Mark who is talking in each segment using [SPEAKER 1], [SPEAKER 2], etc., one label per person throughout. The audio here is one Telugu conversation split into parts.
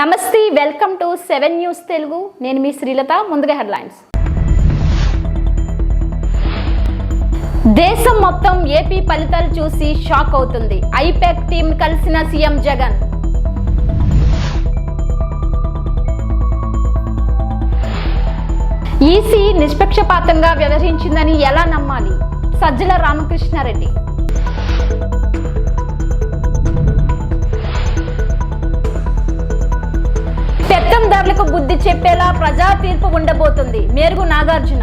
[SPEAKER 1] నమస్తే welcome to seven news Telugu. నేను మీ శ్రీలత ముందుగా హెడ్లైన్స్. దేశం మొత్తం ఏపీ ఫలితాలు చూసి షాక్ అవుతుంది. ఐపాక్ టీం కలిసిన సీఎం జగన్. ఈసీ నిష్పక్షపాతంగా వ్యవహరించిందని ఎలా నమ్మాలి? సజ్జల రామకృష్ణారెడ్డి. పెత్తందారులకు బుద్ధి చెప్పేలా ప్రజా తీర్పు ఉండబోతుంది. మేరుగు నాగార్జున.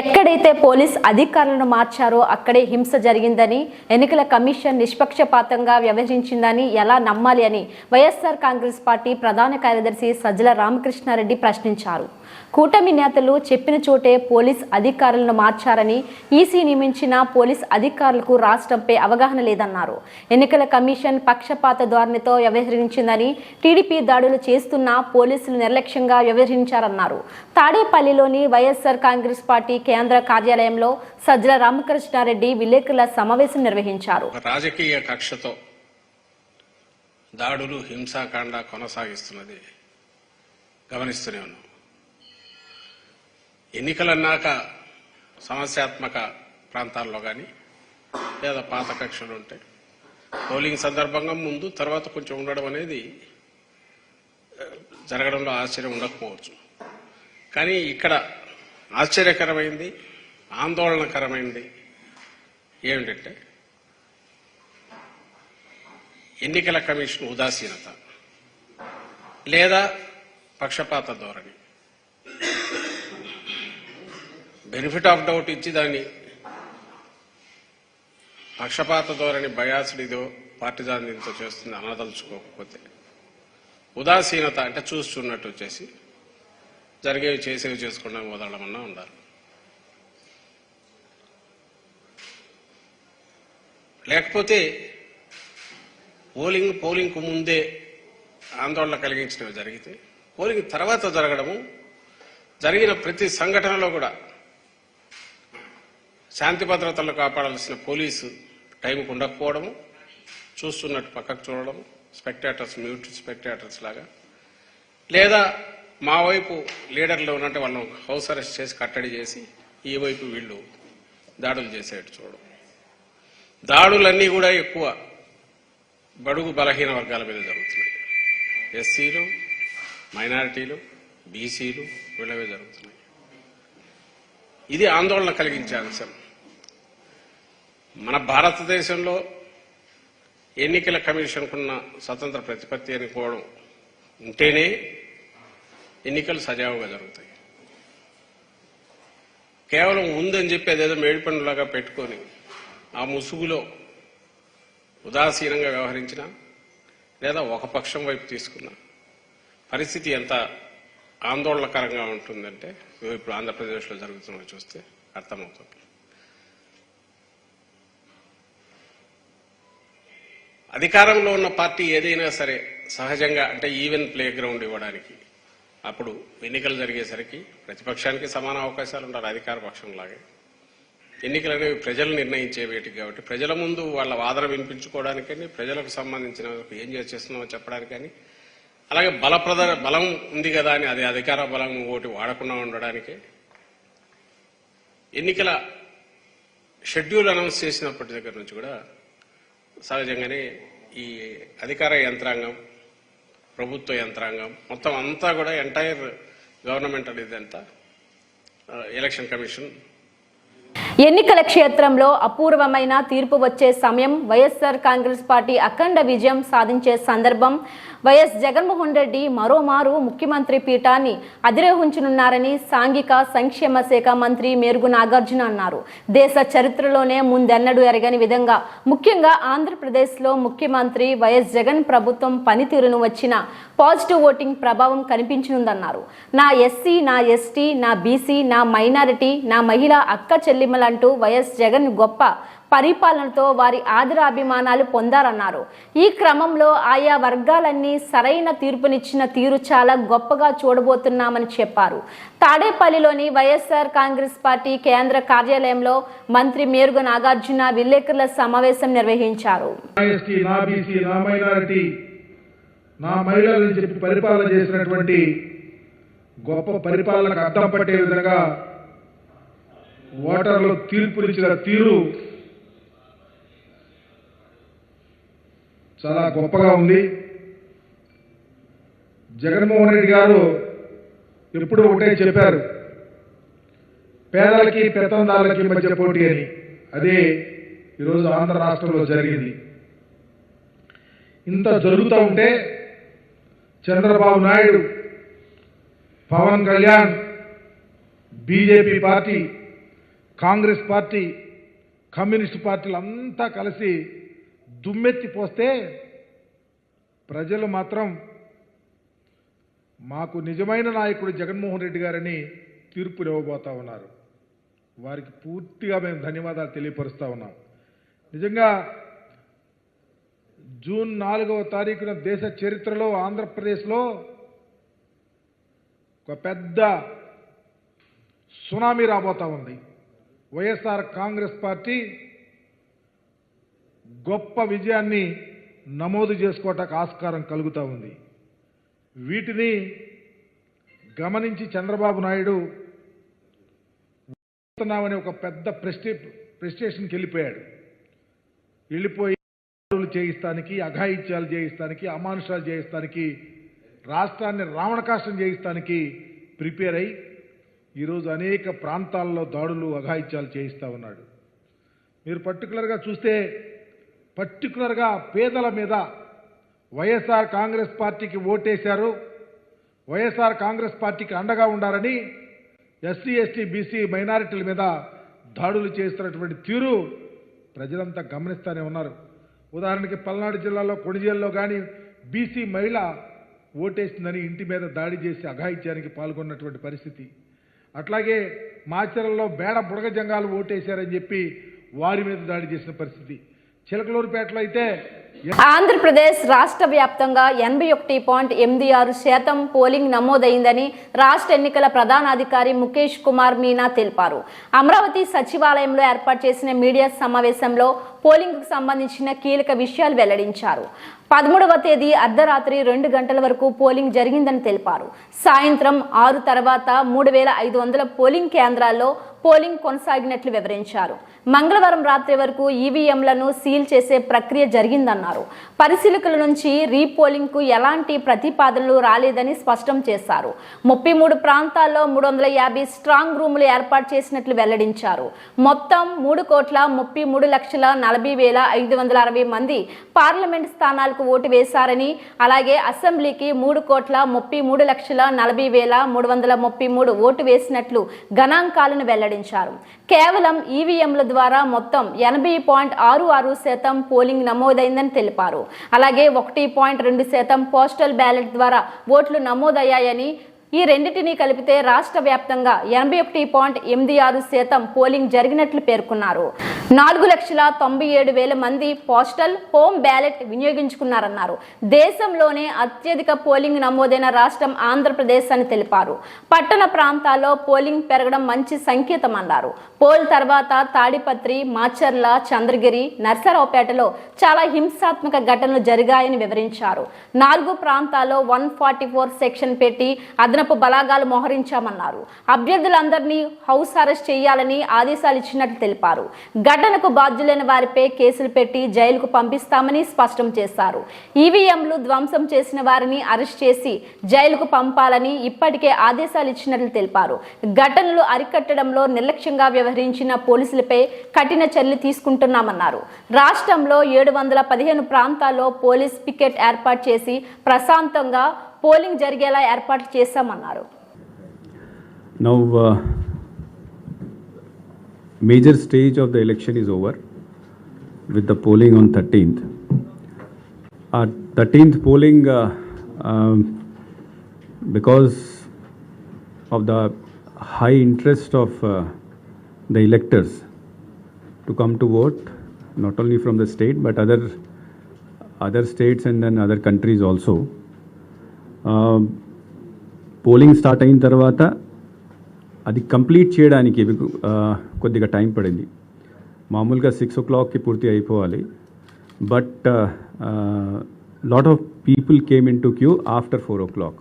[SPEAKER 1] ఎక్కడైతే పోలీస్ అధికారులను మార్చారో అక్కడే హింస జరిగిందని ఎన్నికల కమిషన్ నిష్పక్షపాతంగా వ్యవహరించిందని ఎలా నమ్మాలి అని వైఎస్ఆర్ కాంగ్రెస్ పార్టీ ప్రధాన కార్యదర్శి సజ్జల రామకృష్ణారెడ్డి ప్రశ్నించారు. కూటమి నేతలు చెప్పిన చోటే పోలీస్ అధికారులను మార్చారని ఈసీ నియమించిన పోలీస్ అధికారులకు రాష్ట్రంపై అవగాహన లేదన్నారు. ఎన్నికల కమిషన్ పక్షపాత ధోరణితో వ్యవహరించిందని టీడీపీ దాడులు చేస్తున్న పోలీసులు నిర్లక్ష్యంగా వ్యవహరించారన్నారు. తాడేపల్లిలోని వైఎస్ఆర్ కాంగ్రెస్ పార్టీ కేంద్ర కార్యాలయంలో సజ్జల రామకృష్ణారెడ్డి విలేకరుల సమావేశం నిర్వహించారు.
[SPEAKER 2] రాజకీయ కక్షతో దాడులు హింసాకాండ కొనసాగిస్తున్నది గమనిస్తూనే ఉన్నాం. ఎన్నికలన్నాక సమస్యాత్మక ప్రాంతాల్లో కానీ లేదా పాత కక్షలు ఉంటాయి పోలింగ్ సందర్భంగా ముందు తర్వాత కొంచెం ఉండడం అనేది జరగడంలో ఆశ్చర్యం ఉండకపోవచ్చు. కానీ ఇక్కడ ఆశ్చర్యకరమైంది ఆందోళనకరమైంది ఏమిటంటే ఎన్నికల కమిషన్ ఉదాసీనత లేదా పక్షపాత ధోరణి. బెనిఫిట్ ఆఫ్ డౌట్ ఇచ్చి దాన్ని పక్షపాత ధోరణి బయాసుడు ఇదో పార్టిజాన్ దీంతో చేస్తుంది అనదలుచుకోకపోతే. ఉదాసీనత అంటే చూస్తున్నట్టు వచ్చేసి జరిగేవి చేసేవి చేసుకుండా వదలమన్నా ఉండాలి. లేకపోతే పోలింగ్ పోలింగ్కు ముందే ఆందోళన కలిగించినవి జరిగితే పోలింగ్ తర్వాత జరగడము జరిగిన ప్రతి సంఘటనలో కూడా శాంతి భద్రతలు కాపాడాల్సిన పోలీసు టైంకు ఉండకపోవడము చూస్తున్నట్టు పక్కకు చూడడం స్పెక్టేటర్స్ మ్యూట్ స్పెక్టేటర్స్ లాగా. లేదా మా వైపు లీడర్లు ఉన్నట్టు వాళ్ళని హౌస్ అరెస్ట్ చేసి కట్టడి చేసి ఈ వైపు వీళ్ళు దాడులు చేసేట్టు చూడడం. దాడులన్నీ కూడా ఎక్కువ బడుగు బలహీన వర్గాల మీద జరుగుతున్నాయి. ఎస్సీలు మైనారిటీలు బీసీలు వీళ్ళవే జరుగుతున్నాయి. ఇది ఆందోళన కలిగించే అంశం. మన భారతదేశంలో ఎన్నికల కమిషన్కున్న స్వతంత్ర ప్రతిపత్తి అనుకోవడం ఉంటేనే ఎన్నికలు సజావుగా జరుగుతాయి. కేవలం ఉందని చెప్పి అదేదో మేడిపండులాగా పెట్టుకొని ఆ ముసుగులో ఉదాసీనంగా వ్యవహరించిన లేదా ఒక పక్షం వైపు తీసుకున్న పరిస్థితి ఎంత ఆందోళనకరంగా ఉంటుందంటే ఇప్పుడు ఆంధ్రప్రదేశ్లో జరుగుతున్నది చూస్తే అర్థమవుతుంది. అధికారంలో ఉన్న పార్టీ ఏదైనా సరే సహజంగా అంటే ఈవెన్ ప్లే గ్రౌండ్ ఇవ్వడానికి అప్పుడు ఎన్నికలు జరిగేసరికి ప్రతిపక్షానికి సమాన అవకాశాలు ఉండాలి అధికార పక్షంలాగే ఎన్నికలు అనేవి ప్రజలు నిర్ణయించే వేటికి కాబట్టి ప్రజల ముందు వాళ్ళ వాదన వినిపించుకోవడానికని ప్రజలకు సంబంధించిన ఏం చేస్తున్నామో చెప్పడానికని అలాగే బలప్రద బలం ఉంది కదా అని అది అధికార బలం ఒకటి వాడకుండా ఉండడానికి. ఎన్నికల షెడ్యూల్ అనౌన్స్ చేసినప్పటి దగ్గర నుంచి కూడా సహజంగానే ఈ అధికార యంత్రాంగం ప్రభుత్వ యంత్రాంగం మొత్తం అంతా కూడా ఎంటైర్ గవర్నమెంట్ అనేది అంతా ఎలక్షన్ కమిషన్.
[SPEAKER 1] ఎన్నికల క్షేత్రంలో అపూర్వమైన తీర్పు వచ్చే సమయం వైఎస్ఆర్ కాంగ్రెస్ పార్టీ అఖండ విజయం సాధించే సందర్భం వైఎస్ జగన్మోహన్ రెడ్డి మరోమారు ముఖ్యమంత్రి పీఠాన్ని అధిరోహించనున్నారని సాంఘిక సంక్షేమ శాఖ మంత్రి మేరుగు నాగార్జున అన్నారు. దేశ చరిత్రలోనే ముందెన్నడూ ఎరగని విధంగా ముఖ్యంగా ఆంధ్రప్రదేశ్లో ముఖ్యమంత్రి వైఎస్ జగన్ ప్రభుత్వం పనితీరును వచ్చిన పాజిటివ్ ఓటింగ్ ప్రభావం కనిపించనుందన్నారు. నా ఎస్సీ నా ఎస్టీ నా బీసీ నా మైనారిటీ నా మహిళ అక్క చెల్లిమలంటూ వైఎస్ జగన్ గొప్ప పరిపాలనతో వారి ఆదరాభిమానాలు పొందారన్నారు. ఈ క్రమంలో ఆయా వర్గాలన్నీ సరైన తీర్పునిచ్చిన తీరు చాలా గొప్పగా చూడబోతున్నామని చెప్పారు. తాడేపల్లిలోని వైఎస్ఆర్ కాంగ్రెస్ పార్టీ కేంద్ర కార్యాలయంలో మంత్రి మేరుగు నాగార్జున విలేకరుల సమావేశం నిర్వహించారు.
[SPEAKER 3] నా మహిళలని చెప్పి పరిపాలన చేసినటువంటి గొప్ప పరిపాలనకు అర్థం పట్టే విధంగా ఓటర్లు తీర్పునిచ్చిన తీరు చాలా గొప్పగా ఉంది. జగన్మోహన్ రెడ్డి గారు ఎప్పుడు ఒకటే చెప్పారు పేదలకి పెత్తందారులకి మధ్య పోటీ అని. అదే ఈరోజు ఆంధ్ర రాష్ట్రంలో జరిగింది. ఇంత జరుగుతూ ఉంటే Chandrababu Naidu Pawan Kalyan BJP party Congress party communist పార్టీలు అంతా కలిసి దుమ్మెత్తి పోస్తే ప్రజలు మాత్రం మాకు నిజమైన నాయకుడు జగన్మోహన్ రెడ్డి గారని తీర్పులు ఇవ్వబోతా ఉన్నారు. వారికి పూర్తిగా మేము ధన్యవాదాలు తెలియపరుస్తూ ఉన్నాం. నిజంగా జూన్ నాలుగవ తారీఖున దేశ చరిత్రలో ఆంధ్రప్రదేశ్లో ఒక పెద్ద సునామీ రాబోతా ఉంది. వైఎస్ఆర్ కాంగ్రెస్ పార్టీ గొప్ప విజయాన్ని నమోదు చేసుకోవటానికి ఆస్కారం కలుగుతూ ఉంది. వీటిని గమనించి చంద్రబాబు నాయుడు అనే ఒక పెద్ద ప్రెస్టి ప్రెస్టేషన్కి వెళ్ళిపోయాడు. వెళ్ళిపోయి దాడులు చేయిస్తానికి అఘాయిత్యాలు చేయిస్తానికి అమానుషాలు చేయిస్తానికి రాష్ట్రాన్ని రావణకాష్టం చేయిస్తానికి ప్రిపేర్ అయి ఈరోజు అనేక ప్రాంతాల్లో దాడులు అఘాయిత్యాలు చేయిస్తూ ఉన్నాడు. మీరు పర్టికులర్గా చూస్తే పర్టికులర్గా పేదల మీద వైఎస్ఆర్ కాంగ్రెస్ పార్టీకి ఓటేశారు. వైఎస్ఆర్ కాంగ్రెస్ పార్టీకి అండగా ఉండాలని ఎస్సీ ఎస్టీ బీసీ మైనారిటీల మీద దాడులు చేస్తున్నటువంటి తీరు ప్రజలంతా గమనిస్తూనే ఉన్నారు. ఉదాహరణకి పల్నాడు జిల్లాలో కొణిజేల్లో కానీ బీసీ మహిళ ఓటేసిందని ఇంటి మీద దాడి చేసి అఘాయిత్యానికి పాల్గొన్నటువంటి పరిస్థితి. అట్లాగే మాచరల్లో బేడ బుడగ జంగాలు ఓటేశారని చెప్పి వారి మీద దాడి చేసిన పరిస్థితి. చిలకలూరుపేటలో అయితే
[SPEAKER 1] ఆంధ్రప్రదేశ్ రాష్ట్ర వ్యాప్తంగా ఎనభై ఒకటి పాయింట్ ఎనిమిది ఆరు శాతం పోలింగ్ నమోదైందని రాష్ట్ర ఎన్నికల ప్రధానాధికారి ముఖేష్ కుమార్ మీనా తెలిపారు. అమరావతి సచివాలయంలో ఏర్పాటు చేసిన మీడియా సమావేశంలో పోలింగ్కు సంబంధించిన కీలక విషయాలు వెల్లడించారు. పదమూడవ తేదీ అర్ధరాత్రి రెండు గంటల వరకు పోలింగ్ జరిగిందని తెలిపారు. సాయంత్రం ఆరు తర్వాత మూడు వేల ఐదు వందల పోలింగ్ కేంద్రాల్లో పోలింగ్ కొనసాగినట్లు వివరించారు. మంగళవారం రాత్రి వరకు ఈవీఎంలను సీల్ చేసే ప్రక్రియ జరిగిందన్నారు. పరిశీలకుల నుంచి రీపోలింగ్కు ఎలాంటి ప్రతిపాదనలు రాలేదని స్పష్టం చేశారు. ముప్పై మూడు ప్రాంతాల్లో మూడు వందల యాభై స్ట్రాంగ్ రూములు ఏర్పాటు చేసినట్లు వెల్లడించారు. మొత్తం మూడు కోట్ల ముప్పై మూడు లక్షల నలభై వేల ఐదు వందల అరవై మంది పార్లమెంట్ స్థానాలకు ఓటు వేశారని అలాగే అసెంబ్లీకి మూడు కోట్ల ముప్పై మూడు లక్షల నలభై వేల మూడు వందల ముప్పై మూడు ఓటు వేసినట్లు గణాంకాలను వెల్లడించారు. కేవలం ఈవీఎంల ద్వారా మొత్తం ఎనభై పాయింట్ ఆరు ఆరు శాతం పోలింగ్ నమోదైందని తెలిపారు. అలాగే ఒకటి పాయింట్ రెండు శాతం పోస్టల్ బ్యాలెట్ ద్వారా ఓట్లు నమోదయ్యాయని ఈ రెండింటినీ కలిపితే రాష్ట్ర వ్యాప్తంగా ఎనభై ఒకటి పాయింట్ ఎనిమిది ఆరు శాతం పోలింగ్ జరిగినట్లు పేర్కొన్నారు. నాలుగు లక్షల తొంభై ఏడు వేల మంది పోస్టల్ హోమ్ బ్యాలెట్ వినియోగించుకున్నారన్నారు. దేశంలోనే అత్యధిక పోలింగ్ నమోదైన రాష్ట్రం ఆంధ్రప్రదేశ్ అని తెలిపారు. పట్టణ ప్రాంతాల్లో పోలింగ్ పెరగడం మంచి సంకేతం అన్నారు పోల్ తర్వాత తాడిపత్రి మాచర్ల చంద్రగిరి నర్సరావుపేటలో చాలా హింసాత్మక ఘటనలు జరిగాయని వివరించారు. నాలుగు ప్రాంతాల్లో వన్ ఫార్టీ ఫోర్ సెక్షన్ పెట్టి అదనపు బలాగాలు మోహరించామన్నారు. అభ్యర్థులందరినీ హౌస్ అరెస్ట్ చేయాలని ఆదేశాలు ఇచ్చినట్లు తెలిపారు. ఘటనకు బాధ్యులైన వారిపై కేసులు పెట్టి జైలుకు పంపిస్తామని స్పష్టం చేశారు. ఈవీఎంలు ధ్వంసం చేసిన వారిని అరెస్ట్ చేసి జైలుకు పంపాలని ఇప్పటికే ఆదేశాలు ఇచ్చినట్లు తెలిపారు. ఘటనలు అరికట్టడంలో నిర్లక్ష్యంగా వ్యవహరించిన పోలీసులపై కఠిన చర్యలు తీసుకుంటున్నామన్నారు. రాష్ట్రంలో ఏడు వందల పదిహేను ప్రాంతాల్లో పోలీస్ పికెట్ ఏర్పాటు చేసి ప్రశాంతంగా పోలింగ్ జరిగేలా ఏర్పాట్లు చేశామన్నారు
[SPEAKER 4] Now, uh, major stage of the election is over with the polling on 13th. Our 13th polling, uh, um, because of the high interest of uh, the electors to come to vote, not only from the state but other other states and then other countries also. Polling start అయిన తర్వాత అది కంప్లీట్ చేయడానికి కొద్దిగా టైం పడింది. మామూలుగా సిక్స్ ఓ క్లాక్కి పూర్తి అయిపోవాలి. But lot of people came in to queue after four o'clock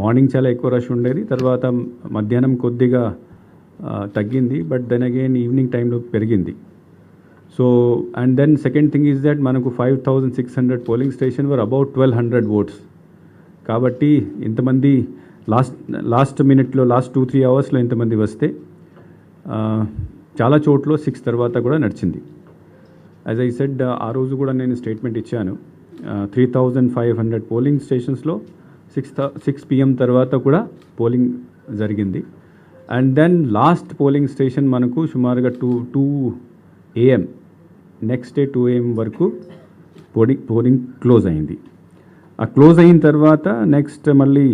[SPEAKER 4] morning చాలా ఎక్కువ రష్ ఉండేది. తర్వాత మధ్యాహ్నం కొద్దిగా తగ్గింది. బట్ దెన్ అగైన్ ఈవినింగ్ టైంలో పెరిగింది. So and then second thing is that మనకు five thousand six hundred polling station were about twelve hundred votes కాబట్టి ఇంతమంది లాస్ట్ లాస్ట్ మినిట్లో లాస్ట్ టూ త్రీ అవర్స్లో ఇంతమంది వస్తే చాలా చోట్ల సిక్స్ తర్వాత కూడా నడిచింది. యాజ్ ఐ సెడ్ ఆ రోజు కూడా నేను స్టేట్మెంట్ ఇచ్చాను. Three thousand five hundred polling స్టేషన్స్లో six six PM తర్వాత కూడా పోలింగ్ జరిగింది. And then last polling station మనకు సుమారుగా two two AM next day two AM వరకు పోలింగ్ పోలింగ్ క్లోజ్ అయింది. ఆ క్లోజ్ అయిన తర్వాత నెక్స్ట్ మళ్ళీ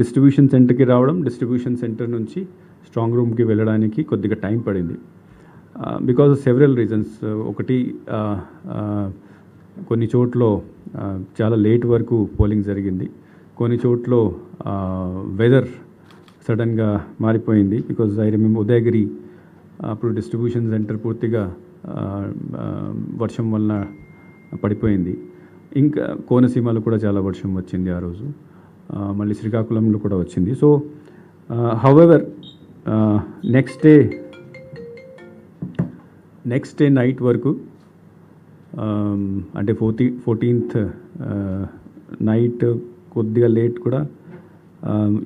[SPEAKER 4] డిస్ట్రిబ్యూషన్ సెంటర్కి రావడం డిస్ట్రిబ్యూషన్ సెంటర్ నుంచి స్ట్రాంగ్ రూమ్కి వెళ్ళడానికి కొద్దిగా టైం పడింది. బికాజ్ ఆఫ్ సెవరల్ రీజన్స్ ఒకటి కొన్ని చోట్ల చాలా లేట్ వరకు పోలింగ్ జరిగింది. కొన్ని చోట్ల వెదర్ సడన్గా మారిపోయింది బికాజ్ ఐ రిమెంబర్ ఉదయగిరి అప్పుడు డిస్ట్రిబ్యూషన్ సెంటర్ పూర్తిగా వర్షం వలన పడిపోయింది. ఇంకా కోనసీమలో కూడా చాలా వర్షం వచ్చింది ఆ రోజు. మళ్ళీ శ్రీకాకుళంలో కూడా వచ్చింది. So however next day next day night వరకు అంటే ఫోర్టీ ఫోర్టీన్త్ నైట్ కొద్దిగా లేట్ కూడా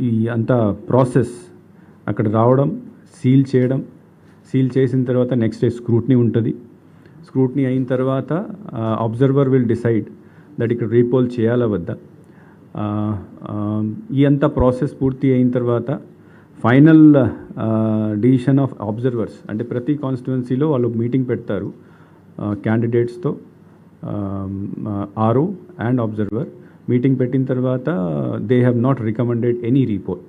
[SPEAKER 4] ఈ అంతా ప్రాసెస్ అక్కడ రావడం సీల్ చేయడం సీల్ చేసిన తర్వాత నెక్స్ట్ డే స్క్రూట్నీ ఉంటుంది. స్క్రూట్నీ అయిన తర్వాత అబ్జర్వర్ విల్ డిసైడ్ దట్ ఇక్కడ రీపోల్ చేయాలా వద్దా? ఈ అంతా ప్రాసెస్ పూర్తి అయిన తర్వాత ఫైనల్ డిసిషన్ ఆఫ్ అబ్జర్వర్స్ అంటే ప్రతి కాన్స్టిట్యువెన్సీలో వాళ్ళు మీటింగ్ పెడతారు క్యాండిడేట్స్తో ఆర్ఓ అండ్ అబ్జర్వర్ మీటింగ్ పెట్టిన తర్వాత they have not recommended any repoll.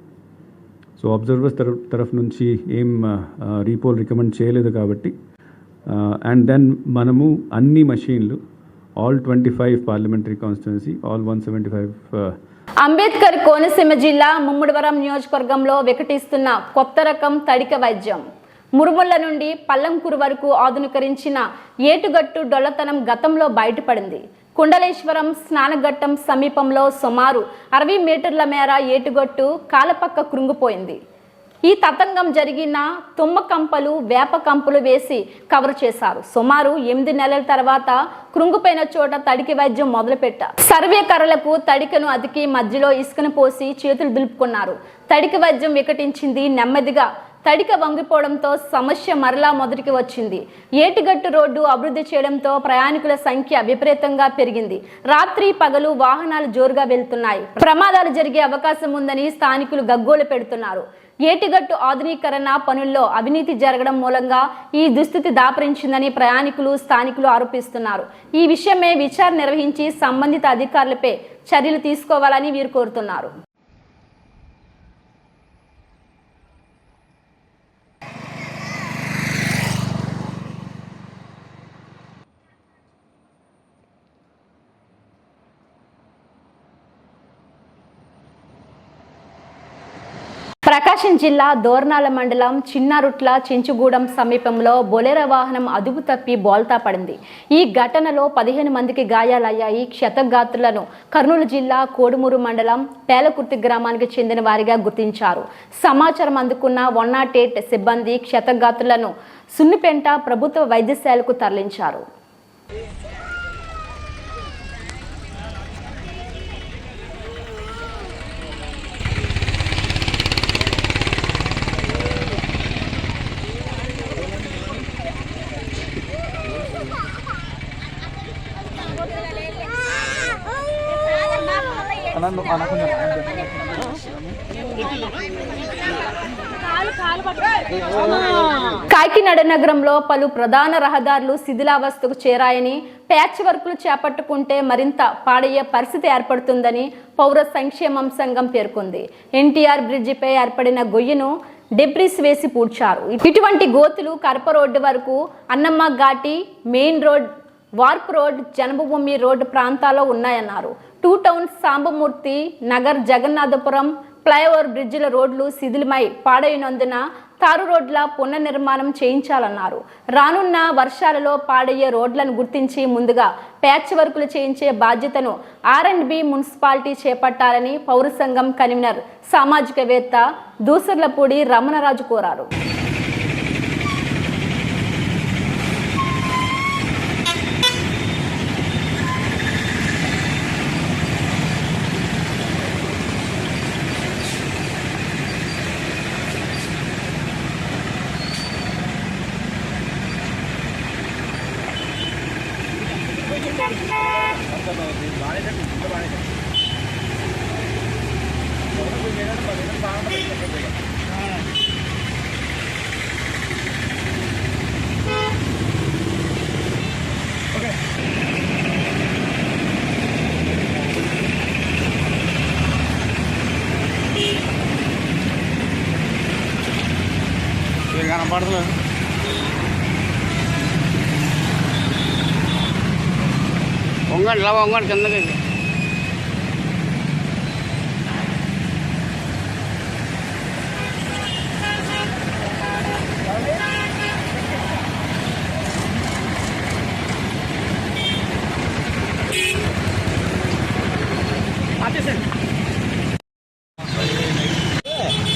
[SPEAKER 4] So observers తరఫు తరఫు నుంచి ఏం రీపోల్ రికమెండ్ చేయలేదు కాబట్టి అండ్ దెన్ మనము అన్ని మషీన్లు all twenty five parliamentary constituency all one seventy five
[SPEAKER 1] Ambedkar Konaseema జిల్లా ముమ్మడివరం నియోజకవర్గంలో వికటిస్తున్న కొత్త రకం తడిక వైద్యం. మురుముళ్ళ నుండి పల్లంకూరు వరకు ఆధునీకరించిన ఏటుగట్టు డొల్లతనం గతంలో బయటపడింది. కుండలేశ్వరం స్నానఘట్టం సమీపంలో సుమారు అరవై మీటర్ల మేర ఏటుగట్టు కాలపక్క కృంగిపోయింది. ఈ తతంగం జరిగిన తుమ్మ కంపలు వేప కంపలు వేసి కవర్ చేశారు. సుమారు ఎనిమిది నెలల తర్వాత కృంగిపోయిన చోట తడికి వైద్యం మొదలుపెట్టారు సర్వేకర్రలకు తడికను అతికి మధ్యలో ఇసుకను పోసి చేతులు దులుపుకున్నారు. తడికి వైద్యం వికటించింది నెమ్మదిగా. తడిక వంగిపోవడంతో సమస్య మరలా మొదటికి వచ్చింది. ఏటిగట్టు రోడ్డు అభివృద్ధి చేయడంతో ప్రయాణికుల సంఖ్య విపరీతంగా పెరిగింది. రాత్రి పగలు వాహనాలు జోరుగా వెళ్తున్నాయి. ప్రమాదాలు జరిగే అవకాశం ఉందని స్థానికులు గగ్గోలు పెడుతున్నారు. ఏటిగట్టు ఆధునీకరణ పనుల్లో అవినీతి జరగడం మూలంగా ఈ దుస్థితి దాపరించిందని ప్రయాణికులు స్థానికులు ఆరోపిస్తున్నారు. ఈ విషయమే విచారణ నిర్వహించి సంబంధిత అధికారులపై చర్యలు తీసుకోవాలని వీరు కోరుతున్నారు. ప్రకాశం జిల్లా దోర్నాల మండలం చిన్నారుట్ల చెంచుగూడెం సమీపంలో బొలెరో వాహనం అదుపు తప్పి బోల్తా పడింది. ఈ ఘటనలో పదిహేను మందికి గాయాలయ్యాయి. క్షతగాత్రులను కర్నూలు జిల్లా కోడుమూరు మండలం పేలకుర్తి గ్రామానికి చెందిన వారిగా గుర్తించారు. సమాచారం అందుకున్న వన్ నాట్ ఎయిట్ సిబ్బంది క్షతగాత్రులను సున్నిపెంట ప్రభుత్వ వైద్యశాలకు తరలించారు. కాకినాడ నగరంలో పలు ప్రధాన రహదారులు శిథిలావస్థకు చేరాయని ప్యాచ్ వర్కులు చేపట్టుకుంటే మరింత పాడయ్యే పరిస్థితి ఏర్పడుతుందని పౌర సంక్షేమం సంఘం పేర్కొంది. ఎన్టీఆర్ బ్రిడ్జిపై ఏర్పడిన గొయ్యను డెబ్రిస్ వేసి పూడ్చారు. ఇటువంటి గోతులు కరప రోడ్డు వరకు Annamma Ghati main road wharf road Janmabhoomi road ప్రాంతాల్లో ఉన్నాయన్నారు. Two towns Sambamurthy Nagar Jagannathapuram flyover బ్రిడ్జిల రోడ్లు శిథిలమై పాడైనందున తారు రోడ్ల పునర్నిర్మాణం చేయించాలన్నారు. రానున్న వర్షాలలో పాడయ్యే రోడ్లను గుర్తించి ముందుగా ప్యాచ్ వర్కులు చేయించే బాధ్యతను ఆర్ అండ్ బి మున్సిపాలిటీ చేపట్టాలని పౌర సంఘం కన్వీనర్ సామాజికవేత్త దూసర్లపూడి రమణరాజు కోరారు.
[SPEAKER 5] వంగండి ఇలా వంగండి కిందకి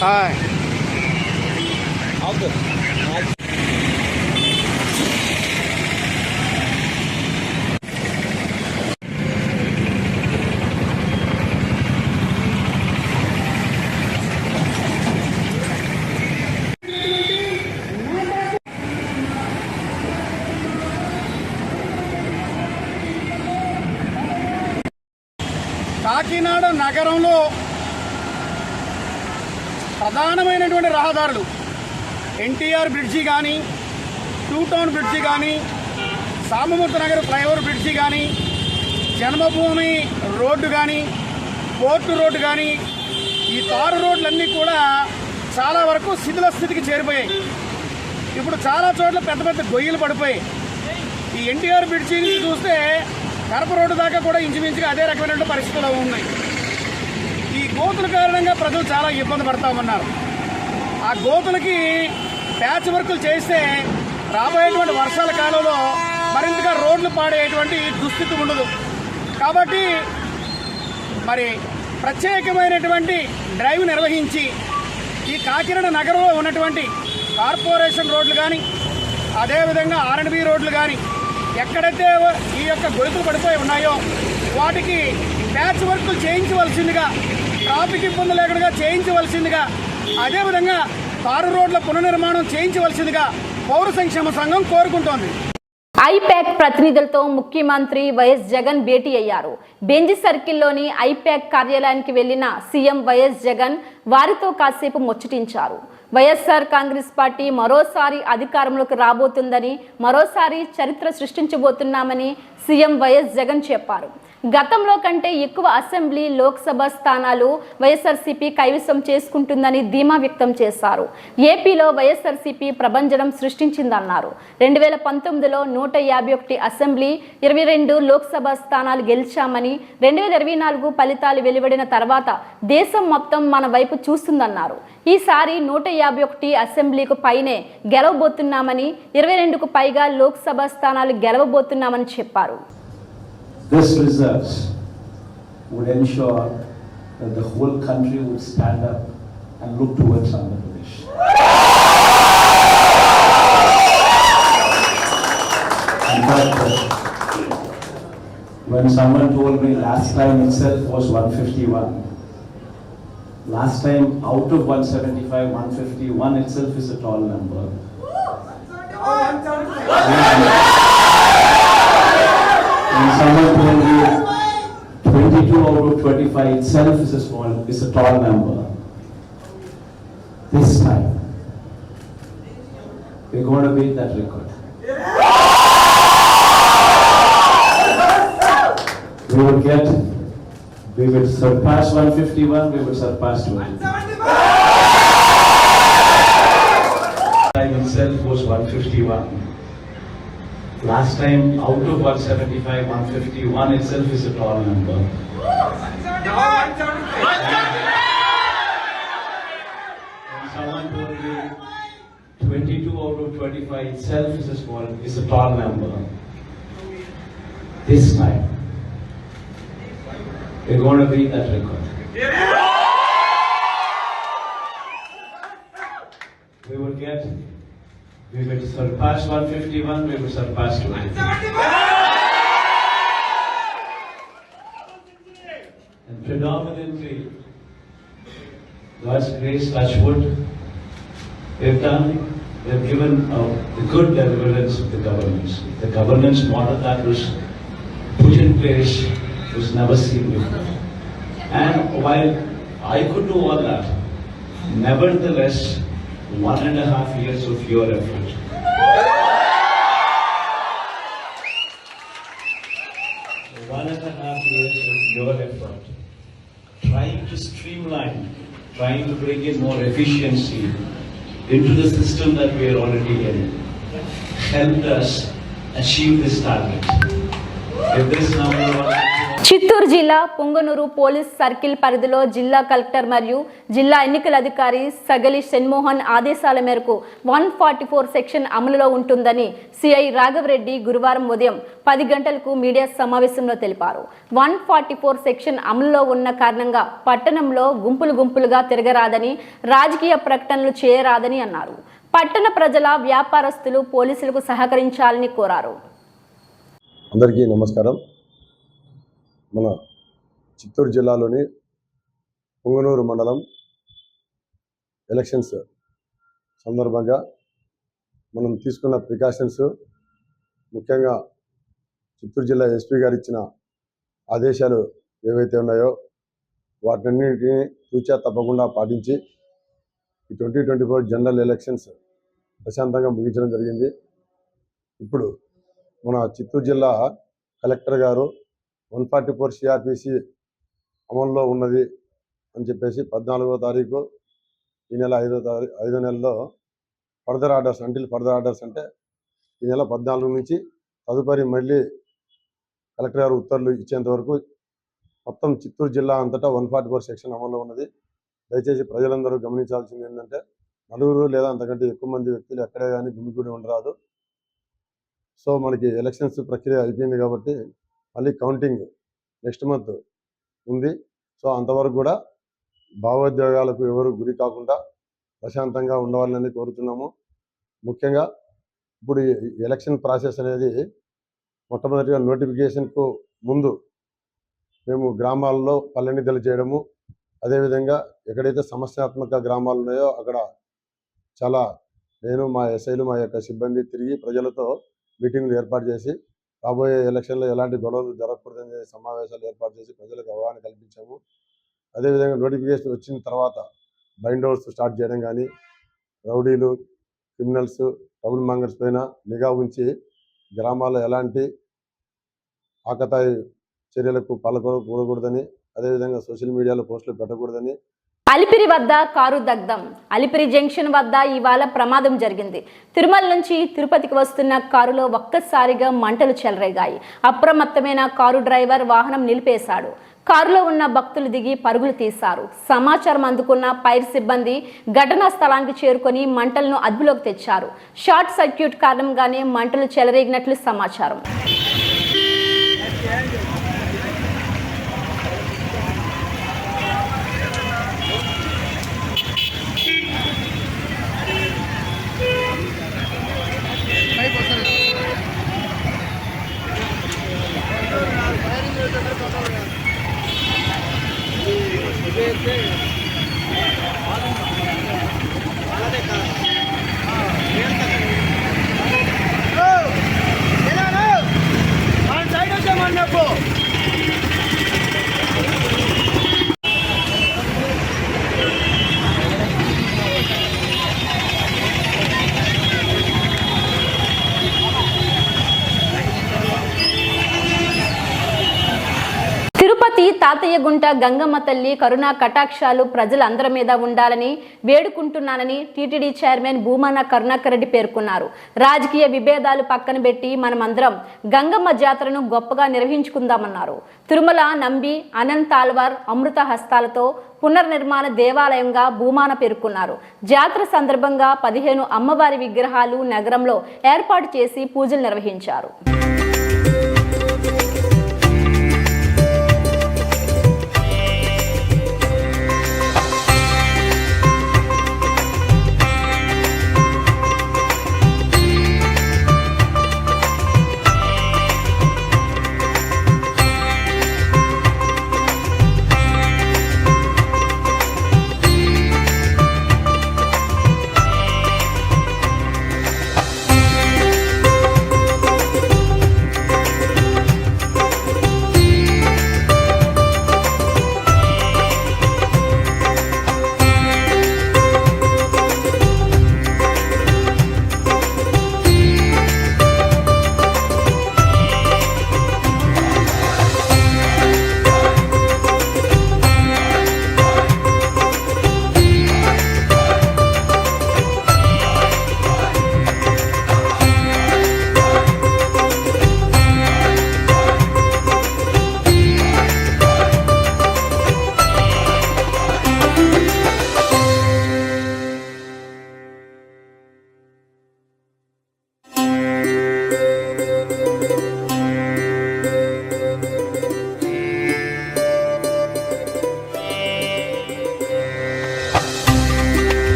[SPEAKER 5] హాయ్ ప్రధానమైనటువంటి రహదారులు. ఎన్టీఆర్ బ్రిడ్జి కానీ టూ టౌన్ బ్రిడ్జి కానీ సామమూర్తి నగర్ ఫ్లైఓవర్ బ్రిడ్జి కానీ జన్మభూమి రోడ్డు కానీ పోర్టు రోడ్డు కానీ ఈ తారు రోడ్లన్నీ కూడా చాలా వరకు శిథిల స్థితికి చేరిపోయాయి. ఇప్పుడు చాలా చోట్ల పెద్ద పెద్ద గొయ్యలు పడిపోయాయి. ఈ ఎన్టీఆర్ బ్రిడ్జి చూస్తే కడప రోడ్డు దాకా కూడా ఇంచుమించుగా అదే రకమైనటువంటి పరిస్థితులు ఉన్నాయి. ఈ గోతుల కారణంగా ప్రజలు చాలా ఇబ్బంది పడతా ఉన్నారు. ఆ గోతులకి ప్యాచ్ వర్కులు చేస్తే రాబోయేటువంటి వర్షాల కాలంలో మరింతగా రోడ్లు పాడేటువంటి దుస్థితి ఉండదు. కాబట్టి మరి ప్రత్యేకమైనటువంటి డ్రైవ్ నిర్వహించి ఈ కాకినాడ నగరంలో ఉన్నటువంటి కార్పొరేషన్ రోడ్లు కానీ అదేవిధంగా ఆర్ఎండ్బి రోడ్లు కానీ ఎక్కడైతే ఈ యొక్క గొలుపులు పడిపోయి ఉన్నాయో వాటికి ప్యాచ్ వర్క్లు చేయించవలసిందిగా ట్రాఫిక్ ఇబ్బంది లేకుండా చేయించవలసిందిగా అదేవిధంగా తారు రోడ్ల పునర్నిర్మాణం చేయించవలసిందిగా పౌర సంక్షేమ సంఘం కోరుకుంటోంది.
[SPEAKER 1] ఐప్యాక్ ప్రతినిధులతో ముఖ్యమంత్రి వైఎస్ జగన్ భేటీ అయ్యారు. బెంజ్ సర్కిల్లోని ఐప్యాక్ కార్యాలయానికి వెళ్ళిన సీఎం వైఎస్ జగన్ వారితో కాసేపు ముచ్చటించారు. వైఎస్ఆర్ కాంగ్రెస్ పార్టీ మరోసారి అధికారంలోకి రాబోతుందని మరోసారి చరిత్ర సృష్టించబోతున్నామని సీఎం వైఎస్ జగన్ చెప్పారు. గతంలో కంటే ఎక్కువ అసెంబ్లీ లోక్సభ స్థానాలు వైఎస్ఆర్సీపీ కైవసం చేసుకుంటుందని ధీమా వ్యక్తం చేశారు. ఏపీలో వైఎస్ఆర్సీపీ ప్రభంజనం సృష్టించిందన్నారు. రెండు వేల పంతొమ్మిదిలో నూట యాభై ఒకటి అసెంబ్లీ ఇరవై రెండు లోక్సభ స్థానాలు గెలిచామని రెండు వేల ఇరవై నాలుగు ఫలితాలు వెలువడిన తర్వాత దేశం మొత్తం మన వైపు చూస్తుందన్నారు. ఈసారి నూట యాభై ఒకటి అసెంబ్లీకు పైనే గెలవబోతున్నామని ఇరవై రెండుకు పైగా లోక్సభ స్థానాలు గెలవబోతున్నామని చెప్పారు.
[SPEAKER 6] When someone told me last time itself was 151, last time out of 175, 151 itself is a tall number. When someone told me 22 out of 25 itself is a small, is a tall number. This time, we're going to beat that record. We will get, we will surpass 151, we will surpass 20. Time itself was 151. Last time, out of 175, 151 itself is a tall number. When someone told me 22 out of 25 itself is a small, is a tall number. This time, we're going to beat that record. We will get, we will surpass 151, we will surpass 250. And predominantly, God's grace, touch wood, they've done, they've given uh, the good deliverance of the governance. The governance model that was put in place was never seen before. And while I could do all that, nevertheless, one and a half years of your effort. One and a half years of your effort, trying to streamline, trying to bring in more efficiency into the system that we are already in, helped us achieve this target. If this number was
[SPEAKER 1] Chittoor జిల్లా పొంగనూరు పోలీస్ సర్కిల్ పరిధిలో జిల్లా కలెక్టర్ మరియు జిల్లా ఎన్నికల అధికారి సగలి షణ్మోహన్ ఆదేశాల మేరకు వన్ ఫార్టీ ఫోర్ సెక్షన్ అమలులో ఉంటుందని సిఐ రాఘవరెడ్డి గురువారం ఉదయం పది గంటలకు మీడియా సమావేశంలో తెలిపారు. వన్ ఫార్టీ ఫోర్ సెక్షన్ అమలులో ఉన్న కారణంగా పట్టణంలో గుంపులు గుంపులుగా తిరగరాదని రాజకీయ ప్రకటనలు చేయరాదని అన్నారు. పట్టణ ప్రజల వ్యాపారస్తులు పోలీసులకు సహకరించాలని కోరారు.
[SPEAKER 7] అందరికీ నమస్కారం. మన చిత్తూరు జిల్లాలోని పుంగనూరు మండలం ఎలక్షన్స్ సందర్భంగా మనం తీసుకున్న ప్రికాషన్స్ ముఖ్యంగా చిత్తూరు జిల్లా ఎస్పీ గారు ఇచ్చిన ఆదేశాలు ఏవైతే ఉన్నాయో వాటన్నిటిని తూచా తప్పకుండా పాటించి ఈ twenty twenty four general elections ప్రశాంతంగా ముగించడం జరిగింది. ఇప్పుడు మన చిత్తూరు జిల్లా కలెక్టర్ గారు వన్ ఫార్టీ ఫోర్ సిఆర్పిసి అమల్లో ఉన్నది అని చెప్పేసి పద్నాలుగో తారీఖు ఈ నెల ఐదో తారీఖు ఐదో నెలలో further orders until further orders అంటే ఈ నెల పద్నాలుగు నుంచి తదుపరి మళ్ళీ కలెక్టర్ గారు ఉత్తర్వులు ఇచ్చేంత వరకు మొత్తం చిత్తూరు జిల్లా అంతటా వన్ ఫార్టీ ఫోర్ సెక్షన్ అమల్లో ఉన్నది. దయచేసి ప్రజలందరూ గమనించాల్సింది ఏంటంటే నలుగురు లేదా అంతకంటే ఎక్కువ మంది వ్యక్తులు ఎక్కడే కానీ గుమిగూడి ఉండరాదు. సో మనకి ఎలక్షన్స్ ప్రక్రియ అయిపోయింది కాబట్టి మళ్ళీ కౌంటింగ్ నెక్స్ట్ మంత్ ఉంది. సో అంతవరకు కూడా భావోద్వేగాలకు ఎవరు గురి కాకుండా ప్రశాంతంగా ఉండవాలని కోరుతున్నాము. ముఖ్యంగా ఇప్పుడు ఎలక్షన్ ప్రాసెస్ అనేది మొట్టమొదటిగా నోటిఫికేషన్కు ముందు మేము గ్రామాల్లో పల్లెనిధులు చేయడము అదేవిధంగా ఎక్కడైతే సమస్యాత్మక గ్రామాలు ఉన్నాయో అక్కడ చాలా నేను మా ఎస్ఐలు మా యొక్క సిబ్బంది తిరిగి ప్రజలతో మీటింగ్లు ఏర్పాటు చేసి రాబోయే ఎలక్షన్లో ఎలాంటి గొడవలు జరగకూడదని సమావేశాలు ఏర్పాటు చేసి ప్రజలకు అవగాహన కల్పించాము. అదేవిధంగా నోటిఫికేషన్ వచ్చిన తర్వాత బైండ్ స్టార్ట్ చేయడం కానీ రౌడీలు క్రిమినల్స్ ట్రబుల్ మాంగర్స్ పైన నిఘా ఉంచి గ్రామాల్లో ఎలాంటి ఆకతాయి చర్యలకు పాల్గొనకూడదని అదేవిధంగా సోషల్ మీడియాలో పోస్టులు పెట్టకూడదని
[SPEAKER 1] అలిపిరి వద్ద కారు దగ్ధం. అలిపిరి జంక్షన్ వద్ద ఇవాళ ప్రమాదం జరిగింది. తిరుమల నుంచి తిరుపతికి వస్తున్న కారులో ఒక్కసారిగా మంటలు చెలరేగాయి. అప్రమత్తమైన కారు డ్రైవర్ వాహనం నిలిపేశాడు. కారులో ఉన్న భక్తులు దిగి పరుగులు తీశారు. సమాచారం అందుకున్న పైర్ సిబ్బంది ఘటనా స్థలానికి చేరుకొని మంటలను అదుపులోకి తెచ్చారు. షార్ట్ సర్క్యూట్ కారణంగానే మంటలు చెలరేగినట్లు సమాచారం. পেয়েছে తాతయ్య గుంట గంగమ్మ తల్లి కరుణా కటాక్షాలు ప్రజలందరి మీద ఉండాలని వేడుకుంటున్నానని టీటీడీ చైర్మన్ భూమాన కరుణాకర్ రెడ్డి పేర్కొన్నారు. రాజకీయ విభేదాలు పక్కన పెట్టి మనమందరం గంగమ్మ జాతరను గొప్పగా నిర్వహించుకుందామన్నారు. తిరుమల నంబి అనంత్ ఆల్వార్ అమృత హస్తాలతో పునర్నిర్మాణ దేవాలయంగా భూమాన పేర్కొన్నారు. జాతర సందర్భంగా పదిహేను అమ్మవారి విగ్రహాలు నగరంలో ఏర్పాటు చేసి పూజలు నిర్వహించారు.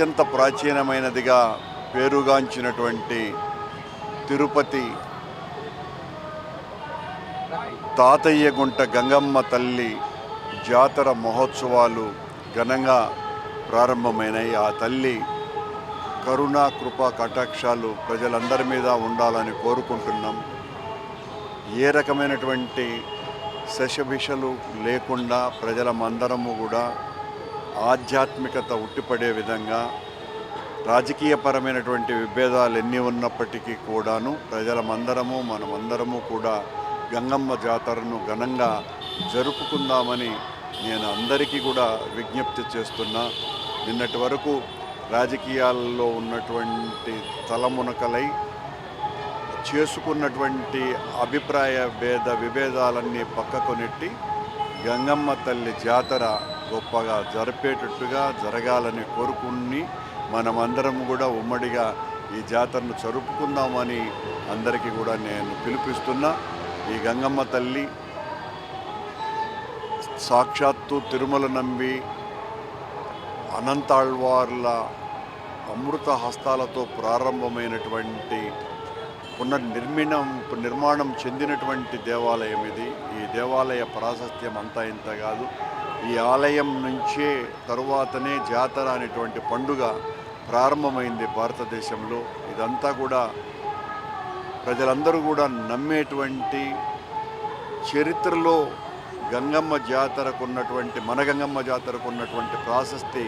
[SPEAKER 8] అత్యంత ప్రాచీనమైనదిగా పేరుగాంచినటువంటి తిరుపతి తాతయ్యగుంట గంగమ్మ తల్లి జాతర మహోత్సవాలు ఘనంగా ప్రారంభమైనాయి. ఆ తల్లి కరుణా కృపా కటాక్షాలు ప్రజలందరి మీద ఉండాలని కోరుకుంటున్నాం. ఏ రకమైనటువంటి శశభిషలు లేకుండా ప్రజలమందరము కూడా ఆధ్యాత్మికత ఉట్టిపడే విధంగా రాజకీయపరమైనటువంటి విభేదాలు ఎన్ని ఉన్నప్పటికీ కూడాను ప్రజలమందరము మనమందరము కూడా గంగమ్మ జాతరను ఘనంగా జరుపుకుందామని నేను అందరికీ కూడా విజ్ఞప్తి చేస్తున్నా. నిన్నటి వరకు రాజకీయాల్లో ఉన్నటువంటి తలమునకలై చేసుకున్నటువంటి అభిప్రాయ భేద విభేదాలన్నీ పక్కకు నెట్టి గంగమ్మ తల్లి జాతర గొప్పగా జరిపేటట్టుగా జరగాలని కోరుకుని మనమందరం కూడా ఉమ్మడిగా ఈ జాతరను జరుపుకుందామని అందరికీ కూడా నేను పిలిపిస్తున్నా. ఈ గంగమ్మ తల్లి సాక్షాత్తు తిరుమల నంబి అనంతాళ్వార్ల అమృత హస్తాలతో ప్రారంభమైనటువంటి పునర్నిర్మిణం నిర్మాణం చెందినటువంటి దేవాలయం ఇది. ఈ దేవాలయ ప్రాశస్త్యం అంతా ఇంత కాదు. ఈ ఆలయం నుంచే తరువాతనే జాతర అనేటువంటి పండుగ ప్రారంభమైంది భారతదేశంలో. ఇదంతా కూడా ప్రజలందరూ కూడా నమ్మేటువంటి చరిత్రలో గంగమ్మ జాతరకు ఉన్నటువంటి మన గంగమ్మ జాతరకు ఉన్నటువంటి ప్రాశస్తి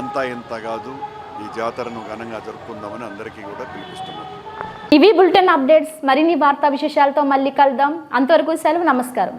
[SPEAKER 8] అంతా ఇంత కాదు. ఈ జాతరను ఘనంగా జరుపుకుందామని అందరికీ కూడా పిలిపిస్తున్నాను.
[SPEAKER 1] ఇవి బులెటిన్ అప్డేట్స్. మరిన్ని వార్తా విశేషాలతో మళ్ళీ కలుద్దాం. అంతవరకు సెలవు నమస్కారం.